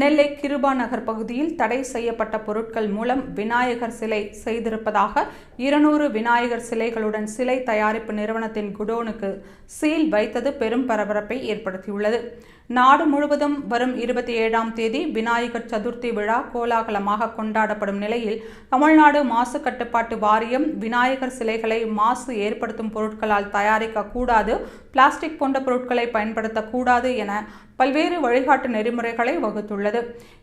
நெல்லை கிருபா நகர் பகுதியில் தடை செய்யப்பட்ட பொருட்கள் மூலம் விநாயகர் சிலை செய்திருப்பதாக இருநூறு விநாயகர் சிலைகளுடன் சிலை தயாரிப்பு நிறுவனத்தின் குடோனுக்கு சீல் வைத்தது பெரும் பரபரப்பை ஏற்படுத்தியுள்ளது. நாடு முழுவதும் வரும் இருபத்தி ஏழாம் தேதி விநாயகர் சதுர்த்தி விழா கோலாகலமாக கொண்டாடப்படும் நிலையில் தமிழ்நாடு மாசு கட்டுப்பாட்டு வாரியம் விநாயகர் சிலைகளை மாசு ஏற்படுத்தும் பொருட்களால் தயாரிக்க கூடாது பிளாஸ்டிக் போன்ற பொருட்களை பயன்படுத்தக்கூடாது என பல்வேறு வழிகாட்டு நெறிமுறைகளை வகுத்துள்ளது.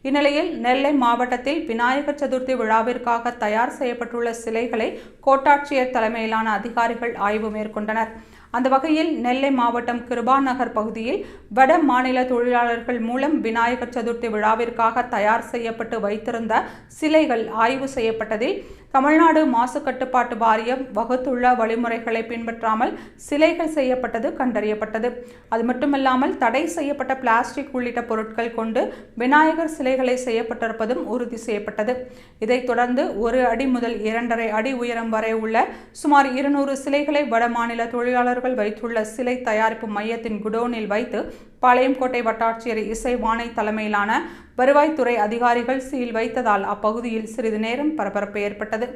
இந்நிலையில் நெல்லை மாவட்டத்தில் விநாயகர் சதுர்த்தி விழாவிற்காக தயார் செய்யப்பட்டுள்ள சிலைகளை கோட்டாட்சியர் தலைமையிலான அதிகாரிகள் ஆய்வு மேற்கொண்டனர். அந்த வகையில் நெல்லை மாவட்டம் கிருபாநகர் பகுதியில் வட மாநில தொழிலாளர்கள் மூலம் விநாயகர் சதுர்த்தி விழாவிற்காக தயார் செய்யப்பட்டு வைத்திருந்த சிலைகள் ஆய்வு செய்யப்பட்டதில் தமிழ்நாடு மாசு கட்டுப்பாட்டு வாரியம் வகுத்துள்ள வழிமுறைகளை பின்பற்றாமல் சிலைகள் செய்யப்பட்டது கண்டறியப்பட்டது. அது மட்டுமல்லாமல் தடை செய்யப்பட்ட பிளாஸ்டிக் உள்ளிட்ட பொருட்கள் கொண்டு விநாயகர் சிலைகளை செய்யப்பட்டிருப்பதும் உறுதி செய்யப்பட்டது. இதைத் தொடர்ந்து ஒரு அடி முதல் இரண்டரை அடி உயரம் வரை உள்ள சுமார் இருநூறு சிலைகளை வட மாநில தொழிலாளர்கள் வைத்துள்ள சிலை தயாரிப்பு மையத்தின் குடோனில் வைத்து பாளையங்கோட்டை வட்டாட்சியர் இசைவானை தலைமையிலான வருவாய்த்துறை அதிகாரிகள் சீல் வைத்ததால் அப்பகுதியில் சிறிது நேரம் பரபரப்பு ஏற்பட்டது.